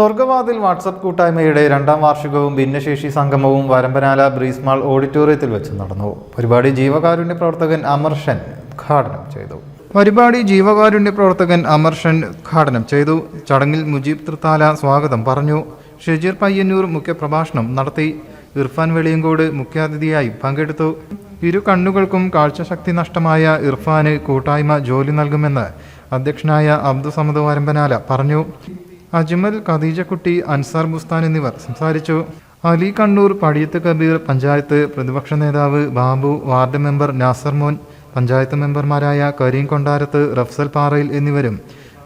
സ്വർഗവാതിൽ WhatsApp കൂട്ടായ്മയുടെ രണ്ടാം വാർഷികവും ഭിന്നശേഷി സംഗമവും വരമ്പനാല ബ്രീസ്മാൾ ഓഡിറ്റോറിയത്തിൽ വെച്ച് നടന്നു. പരിപാടി ജീവകാരുണ്യ പ്രവർത്തകൻ അമർഷൻ ഉദ്ഘാടനം ചെയ്തു. പരിപാടി ജീവകാരുണ്യ പ്രവർത്തകൻ അമർഷൻ ഉദ്ഘാടനം ചെയ്തു. ചടങ്ങിൽ മുജീബ് തൃത്താല സ്വാഗതം പറഞ്ഞു. ഷെജീർ പയ്യന്നൂർ മുഖ്യപ്രഭാഷണം നടത്തി. ഇർഫാൻ വെളിയങ്കോട് മുഖ്യാതിഥിയായി പങ്കെടുത്തു. ഇരു കണ്ണുകൾക്കും കാഴ്ചശക്തി നഷ്ടമായ ഇർഫാന് കൂട്ടായ്മ ജോലി നൽകുമെന്ന് അധ്യക്ഷനായ അബ്ദുസമദ് വരമ്പനാല പറഞ്ഞു. അജ്മൽ ഖദീജക്കുട്ടി അൻസാർ ബുസ്താൻ എന്നിവർ സംസാരിച്ചു. അലി കണ്ണൂർ പടിയത്ത് കബീർ പഞ്ചായത്ത് പ്രതിപക്ഷ നേതാവ് ബാബു വാർഡ് മെമ്പർ നാസർ മോൻ പഞ്ചായത്ത് മെമ്പർമാരായ കരീം കൊണ്ടാരത്ത് റഫ്സൽ പാറയിൽ എന്നിവരും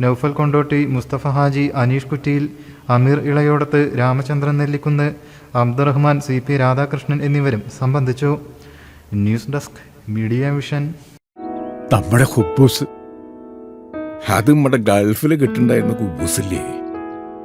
നൌഫൽ കൊണ്ടോട്ടി മുസ്തഫ ഹാജി അനീഷ് കുറ്റിയിൽ അമീർ ഇളയോടത്ത് രാമചന്ദ്രൻ നെല്ലിക്കുന്ന് അബ്ദുറഹ്മാൻ സി പി രാധാകൃഷ്ണൻ എന്നിവരും സംബന്ധിച്ചു. News desk media vision. നമ്മുടെ ഹുബൂസ്. അത് നമ്മുടെ ഗൾഫിൽ കിട്ടുണ്ടായിരുന്ന കുബൂസില്ലേ?